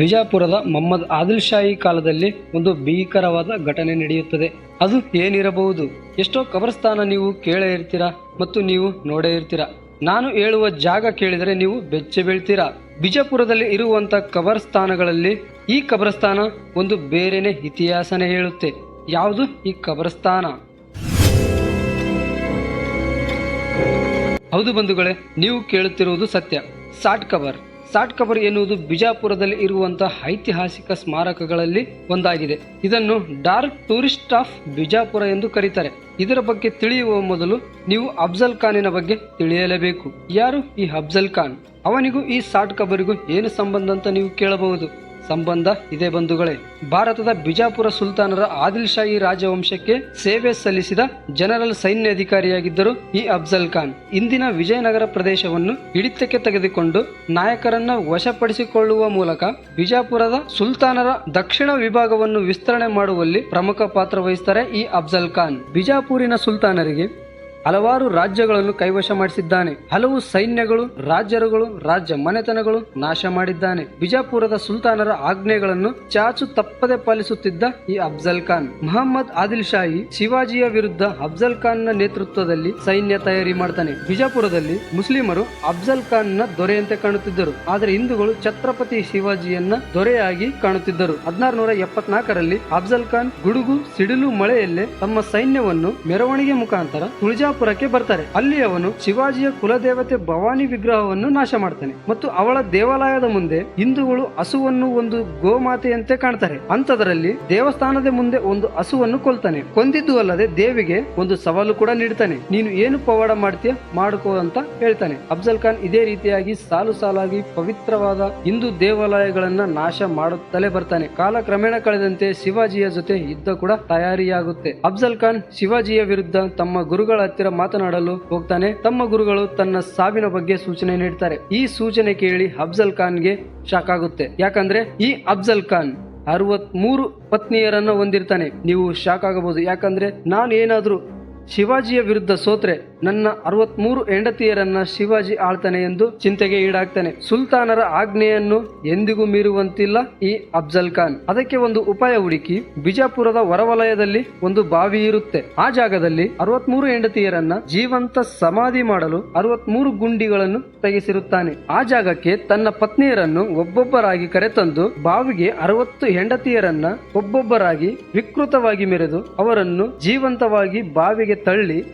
ಬಿಜಾಪುರದ ಮೊಹಮ್ಮದ್ ಆದಿಲ್ ಶಾಹಿ ಕಾಲದಲ್ಲಿ ಒಂದು ಭೀಕರವಾದ ಘಟನೆ ನಡೆಯುತ್ತದೆ. ಅದು ಏನಿರಬಹುದು? ಎಷ್ಟೋ ಕಬರಸ್ಥಾನ ನೀವು ಕೇಳೇ ಇರ್ತೀರಾ ಮತ್ತು ನೀವು ನೋಡೇ ಇರ್ತೀರಾ. ನಾನು ಹೇಳುವ ಜಾಗ ಕೇಳಿದರೆ ನೀವು ಬೆಚ್ಚೆ ಬೀಳ್ತೀರಾ. ಬಿಜಾಪುರದಲ್ಲಿ ಇರುವಂತ ಕಬರಸ್ಥಾನಗಳಲ್ಲಿ ಈ ಕಬರಸ್ಥಾನ ಒಂದು ಬೇರೆನೆ ಇತಿಹಾಸನೇ ಹೇಳುತ್ತೆ. ಯಾವುದು ಈ ಕಬರಸ್ಥಾನ? ಹೌದು ಬಂಧುಗಳೇ, ನೀವು ಕೇಳುತ್ತಿರುವುದು ಸತ್ಯ. ಸಾಟ್ ಕಬರ್. ಸಾಟ್ ಕಬರ್ ಎನ್ನುವುದು ಬಿಜಾಪುರದಲ್ಲಿ ಇರುವಂತಹ ಐತಿಹಾಸಿಕ ಸ್ಮಾರಕಗಳಲ್ಲಿ ಒಂದಾಗಿದೆ. ಇದನ್ನು ಡಾರ್ಕ್ ಟೂರಿಸ್ಟ್ ಆಫ್ ಬಿಜಾಪುರ ಎಂದು ಕರೀತಾರೆ. ಇದರ ಬಗ್ಗೆ ತಿಳಿಯುವ ಮೊದಲು ನೀವು ಅಫ್ಜಲ್ ಖಾನಿನ ಬಗ್ಗೆ ತಿಳಿಯಲೇಬೇಕು. ಯಾರು ಈ ಅಫ್ಜಲ್ ಖಾನ್? ಅವನಿಗೂ ಈ ಸಾಟ್ ಕಬರಿಗೂ ಏನು ಸಂಬಂಧ ಅಂತ ನೀವು ಕೇಳಬಹುದು. ಸಂಬಂಧ ಇದೆ ಬಂಧುಗಳೇ. ಭಾರತದ ಬಿಜಾಪುರ ಸುಲ್ತಾನರ ಆದಿಲ್ ಶಾಹಿ ರಾಜವಂಶಕ್ಕೆ ಸೇವೆ ಸಲ್ಲಿಸಿದ ಜನರಲ್ ಸೈನ್ಯ ಅಧಿಕಾರಿಯಾಗಿದ್ದರು ಈ ಅಫ್ಜಲ್ ಖಾನ್. ಇಂದಿನ ವಿಜಯನಗರ ಪ್ರದೇಶವನ್ನು ಹಿಡಿತಕ್ಕೆ ತೆಗೆದುಕೊಂಡು ನಾಯಕರನ್ನ ವಶಪಡಿಸಿಕೊಳ್ಳುವ ಮೂಲಕ ಬಿಜಾಪುರದ ಸುಲ್ತಾನರ ದಕ್ಷಿಣ ವಿಭಾಗವನ್ನು ವಿಸ್ತರಣೆ ಮಾಡುವಲ್ಲಿ ಪ್ರಮುಖ ಪಾತ್ರ ವಹಿಸ್ತಾರೆ ಈ ಅಫ್ಜಲ್ ಖಾನ್. ಬಿಜಾಪುರಿನ ಸುಲ್ತಾನರಿಗೆ ಹಲವಾರು ರಾಜ್ಯಗಳನ್ನು ಕೈವಶ ಮಾಡಿಸಿದ್ದಾನೆ. ಹಲವು ಸೈನ್ಯಗಳು ರಾಜ್ಯರುಗಳು ರಾಜ್ಯ ಮನೆತನಗಳು ನಾಶ ಮಾಡಿದ್ದಾನೆ. ಬಿಜಾಪುರದ ಸುಲ್ತಾನರ ಆಜ್ಞೆಗಳನ್ನು ಚಾಚು ತಪ್ಪದೆ ಪಾಲಿಸುತ್ತಿದ್ದ ಈ ಅಫ್ಜಲ್ ಖಾನ್. ಮಹಮ್ಮದ್ ಆದಿಲ್ ಶಾಹಿ ಶಿವಾಜಿಯ ವಿರುದ್ಧ ಅಫ್ಜಲ್ ಖಾನ್ ನೇತೃತ್ವದಲ್ಲಿ ಸೈನ್ಯ ತಯಾರಿ ಮಾಡ್ತಾನೆ. ಬಿಜಾಪುರದಲ್ಲಿ ಮುಸ್ಲಿಮರು ಅಫ್ಜಲ್ ಖಾನ್ನ ದೊರೆಯಂತೆ ಕಾಣುತ್ತಿದ್ದರು. ಆದರೆ ಹಿಂದೂಗಳು ಛತ್ರಪತಿ ಶಿವಾಜಿಯನ್ನ ದೊರೆಯಾಗಿ ಕಾಣುತ್ತಿದ್ದರು. ಹದಿನಾರುನೂರ ಎಪ್ಪತ್ನಾಲ್ಕರಲ್ಲಿ ಅಫ್ಜಲ್ ಖಾನ್ ಗುಡುಗು ಸಿಡಿಲು ಮಳೆಯಲ್ಲೇ ತಮ್ಮ ಸೈನ್ಯವನ್ನು ಮೆರವಣಿಗೆ ಮುಖಾಂತರ ತುಳಜಾಪುರಕ್ಕೆ ಬರ್ತಾರೆ. ಅಲ್ಲಿ ಅವನು ಶಿವಾಜಿಯ ಕುಲದೇವತೆ ಭವಾನಿ ವಿಗ್ರಹವನ್ನು ನಾಶ ಮಾಡ್ತಾನೆ ಮತ್ತು ಅವಳ ದೇವಾಲಯದ ಮುಂದೆ ಹಿಂದೂಗಳು ಹಸುವನ್ನು ಒಂದು ಗೋಮಾತೆಯಂತೆ ಕಾಣ್ತಾರೆ. ಅಂತದರಲ್ಲಿ ದೇವಸ್ಥಾನದ ಮುಂದೆ ಒಂದು ಹಸುವನ್ನು ಕೊಲ್ತಾನೆ. ಕೊಂದಿದ್ದು ಅಲ್ಲದೆ ದೇವಿಗೆ ಒಂದು ಸವಾಲು ಕೂಡ ನೀಡ್ತಾನೆ. ನೀನು ಏನು ಪವಾಡ ಮಾಡ್ತೀಯ? ಮಾಡ್ಕೋ ಅಂತ ಹೇಳ್ತಾನೆ. ಅಫ್ಜಲ್ ಖಾನ್ ಇದೇ ರೀತಿಯಾಗಿ ಸಾಲು ಸಾಲಾಗಿ ಪವಿತ್ರವಾದ ಹಿಂದೂ ದೇವಾಲಯಗಳನ್ನ ನಾಶ ಮಾಡುತ್ತಲೇ ಬರ್ತಾನೆ. ಕಾಲ ಕ್ರಮೇಣ ಕಳೆದಂತೆ ಶಿವಾಜಿಯ ಜೊತೆ ಯುದ್ಧ ಕೂಡ ತಯಾರಿಯಾಗುತ್ತೆ. ಅಫ್ಜಲ್ ಖಾನ್ ಶಿವಾಜಿಯ ವಿರುದ್ಧ ತಮ್ಮ ಗುರುಗಳ ಹತ್ತಿರ ಮಾತನಾಡಲು ಹೋಗ್ತಾನೆ. ತಮ್ಮ ಗುರುಗಳು ತನ್ನ ಸಾವಿನ ಬಗ್ಗೆ ಸೂಚನೆ ನೀಡ್ತಾರೆ. ಈ ಸೂಚನೆ ಕೇಳಿ ಅಫ್ಜಲ್ ಖಾನ್ಗೆ ಶಾಕ್ ಆಗುತ್ತೆ. ಯಾಕಂದ್ರೆ ಈ ಅಫ್ಜಲ್ ಖಾನ್ ಅರವತ್ ಮೂರು ಪತ್ನಿಯರನ್ನ ಹೊಂದಿರ್ತಾನೆ. ನೀವು ಶಾಕ್ ಆಗಬಹುದು. ಯಾಕಂದ್ರೆ ನಾನು ಏನಾದ್ರೂ ಶಿವಾಜಿಯ ವಿರುದ್ಧ ಸೋತ್ರೆ ನನ್ನ ಅರವತ್ಮೂರು ಹೆಂಡತಿಯರನ್ನ ಶಿವಾಜಿ ಆಳ್ತಾನೆ ಎಂದು ಚಿಂತೆಗೆ ಈಡಾಗ್ತಾನೆ. ಸುಲ್ತಾನರ ಆಜ್ಞೆಯನ್ನು ಎಂದಿಗೂ ಮೀರುವಂತಿಲ್ಲ ಈ ಅಫ್ಜಲ್ ಖಾನ್. ಅದಕ್ಕೆ ಒಂದು ಉಪಾಯ ಹುಡುಕಿ, ಬಿಜಾಪುರದ ಹೊರವಲಯದಲ್ಲಿ ಒಂದು ಬಾವಿ ಇರುತ್ತೆ. ಆ ಜಾಗದಲ್ಲಿ ಅರವತ್ಮೂರು ಹೆಂಡತಿಯರನ್ನ ಜೀವಂತ ಸಮಾಧಿ ಮಾಡಲು ಅರವತ್ಮೂರು ಗುಂಡಿಗಳನ್ನು ತೆಗೆಸಿರುತ್ತಾನೆ. ಆ ಜಾಗಕ್ಕೆ ತನ್ನ ಪತ್ನಿಯರನ್ನು ಒಬ್ಬೊಬ್ಬರಾಗಿ ಕರೆತಂದು ಬಾವಿಗೆ ಅರವತ್ತು ಹೆಂಡತಿಯರನ್ನ ಒಬ್ಬೊಬ್ಬರಾಗಿ ವಿಕೃತವಾಗಿ ಮೆರೆದು ಅವರನ್ನು ಜೀವಂತವಾಗಿ ಬಾವಿಗೆ ತಳ್ಳಿ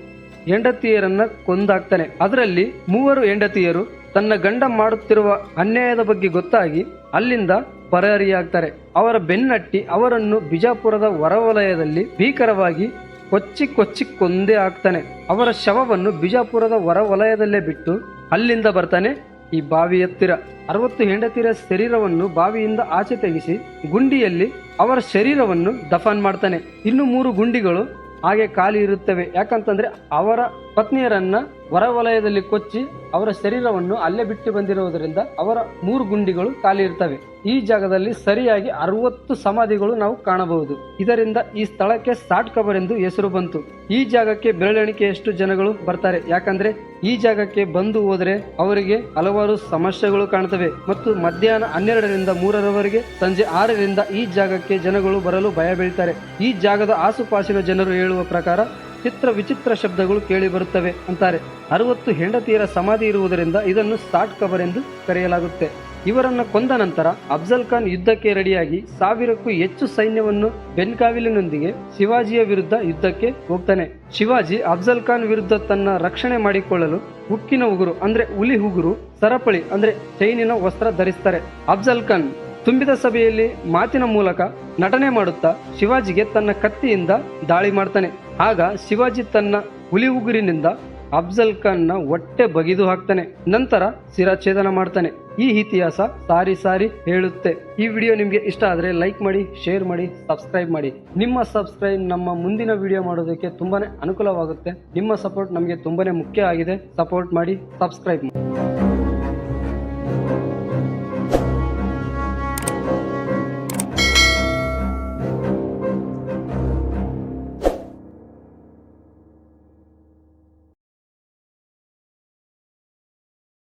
ಹೆಂಡತಿಯರನ್ನ ಕೊಂದಾಕ್ತಾನೆ. ಅದರಲ್ಲಿ ಮೂವರು ಹೆಂಡತಿಯರು ತನ್ನ ಗಂಡ ಮಾಡುತ್ತಿರುವ ಅನ್ಯಾಯದ ಬಗ್ಗೆ ಗೊತ್ತಾಗಿ ಅಲ್ಲಿಂದ ಪರಾರಿಯಾಗ್ತಾರೆ. ಅವರ ಬೆನ್ನಟ್ಟಿ ಅವರನ್ನು ಬಿಜಾಪುರದ ಹೊರವಲಯದಲ್ಲಿ ಭೀಕರವಾಗಿ ಕೊಚ್ಚಿ ಕೊಚ್ಚಿ ಕೊಂದೇ ಆಗ್ತಾನೆ ಅವರ ಶವವನ್ನು ಬಿಜಾಪುರದ ಹೊರವಲಯದಲ್ಲೇ ಬಿಟ್ಟು ಅಲ್ಲಿಂದ ಬರ್ತಾನೆ ಈ ಬಾವಿ ಹತ್ತಿರ. ಅರವತ್ತು ಹೆಂಡತಿಯರ ಶರೀರವನ್ನು ಬಾವಿಯಿಂದ ಆಚೆ ತೆಗೆಸಿ ಗುಂಡಿಯಲ್ಲಿ ಅವರ ಶರೀರವನ್ನು ದಫನ್ ಮಾಡ್ತಾನೆ. ಇನ್ನು ಮೂರು ಗುಂಡಿಗಳು ಹಾಗೆ ಖಾಲಿ ಇರುತ್ತವೆ. ಯಾಕಂತಂದ್ರೆ ಅವರ ಪತ್ನಿಯರನ್ನ ಹೊರವಲಯದಲ್ಲಿ ಕೊಚ್ಚಿ ಅವರ ಶರೀರವನ್ನು ಅಲ್ಲೇ ಬಿಟ್ಟು ಬಂದಿರುವುದರಿಂದ ಅವರ ಮೂರು ಗುಂಡಿಗಳು ಖಾಲಿ ಇರ್ತವೆ. ಈ ಜಾಗದಲ್ಲಿ ಸರಿಯಾಗಿ ಅರವತ್ತು ಸಮಾಧಿಗಳು ನಾವು ಕಾಣಬಹುದು. ಇದರಿಂದ ಈ ಸ್ಥಳಕ್ಕೆ ಸಾಟ್ ಕಬರ್ ಎಂದು ಹೆಸರು ಬಂತು. ಈ ಜಾಗಕ್ಕೆ ಬೆರಳೆಣಿಕೆಯಷ್ಟು ಜನಗಳು ಬರ್ತಾರೆ. ಯಾಕಂದ್ರೆ ಈ ಜಾಗಕ್ಕೆ ಬಂದು ಹೋದರೆ ಅವರಿಗೆ ಹಲವಾರು ಸಮಸ್ಯೆಗಳು ಕಾಣ್ತವೆ ಮತ್ತು ಮಧ್ಯಾಹ್ನ ಹನ್ನೆರಡರಿಂದ ಮೂರರವರೆಗೆ ಸಂಜೆ ಆರರಿಂದ ಈ ಜಾಗಕ್ಕೆ ಜನಗಳು ಬರಲು ಭಯ ಬೀಳ್ತಾರೆ. ಈ ಜಾಗದ ಆಸುಪಾಸಿನ ಜನರು ಹೇಳುವ ಪ್ರಕಾರ ಚಿತ್ರ ವಿಚಿತ್ರ ಶಬ್ದಗಳು ಕೇಳಿ ಬರುತ್ತವೆ ಅಂತಾರೆ. ಅರವತ್ತು ಹೆಂಡತಿಯರ ಸಮಾಧಿ ಇರುವುದರಿಂದ ಇದನ್ನು ಸಾಟ್ ಕವರ್ ಎಂದು ಕರೆಯಲಾಗುತ್ತೆ. ಇವರನ್ನು ಕೊಂದ ನಂತರ ಅಫ್ಜಲ್ ಖಾನ್ ಯುದ್ಧಕ್ಕೆ ರೆಡಿಯಾಗಿ ಸಾವಿರಕ್ಕೂ ಹೆಚ್ಚು ಸೈನ್ಯವನ್ನು ಬೆನ್ಕಾವಿಲಿನೊಂದಿಗೆ ಶಿವಾಜಿಯ ವಿರುದ್ಧ ಯುದ್ಧಕ್ಕೆ ಹೋಗ್ತಾನೆ. ಶಿವಾಜಿ ಅಫ್ಜಲ್ ಖಾನ್ ವಿರುದ್ಧ ತನ್ನ ರಕ್ಷಣೆ ಮಾಡಿಕೊಳ್ಳಲು ಉಕ್ಕಿನ ಉಗುರು ಅಂದ್ರೆ ಹುಲಿ ಉಗುರು, ಸರಪಳಿ ಅಂದ್ರೆ ಚೈನಿನ ವಸ್ತ್ರ ಧರಿಸ್ತಾರೆ. ಅಫ್ಜಲ್ ಖಾನ್ ತುಂಬಿದ ಸಭೆಯಲ್ಲಿ ಮಾತಿನ ಮೂಲಕ ನಟನೆ ಮಾಡುತ್ತಾ ಶಿವಾಜಿಗೆ ತನ್ನ ಕತ್ತಿಯಿಂದ ದಾಳಿ ಮಾಡ್ತಾನೆ. ಆಗ ಶಿವಾಜಿ ತನ್ನ ಹುಲಿ ಉಗುರಿನಿಂದ ಅಫ್ಜಲ್ ಖಾನ್ನ ಹೊಟ್ಟೆ ಬಗಿದು ಹಾಕ್ತಾನೆ. ನಂತರ ಶಿರಚ್ಛೇದನ ಮಾಡ್ತಾನೆ. ಈ ಇತಿಹಾಸ ಸಾರಿ ಸಾರಿ ಹೇಳುತ್ತೆ. ಈ ವಿಡಿಯೋ ನಿಮಗೆ ಇಷ್ಟ ಆದರೆ ಲೈಕ್ ಮಾಡಿ, ಶೇರ್ ಮಾಡಿ, ಸಬ್ಸ್ಕ್ರೈಬ್ ಮಾಡಿ. ನಿಮ್ಮ ಸಬ್ಸ್ಕ್ರೈಬ್ ನಮ್ಮ ಮುಂದಿನ ವಿಡಿಯೋ ಮಾಡೋದಕ್ಕೆ ತುಂಬಾನೇ ಅನುಕೂಲವಾಗುತ್ತೆ. ನಿಮ್ಮ ಸಪೋರ್ಟ್ ನಮಗೆ ತುಂಬಾನೇ ಮುಖ್ಯ ಆಗಿದೆ. ಸಪೋರ್ಟ್ ಮಾಡಿ, ಸಬ್ಸ್ಕ್ರೈಬ್ ಮಾಡಿ.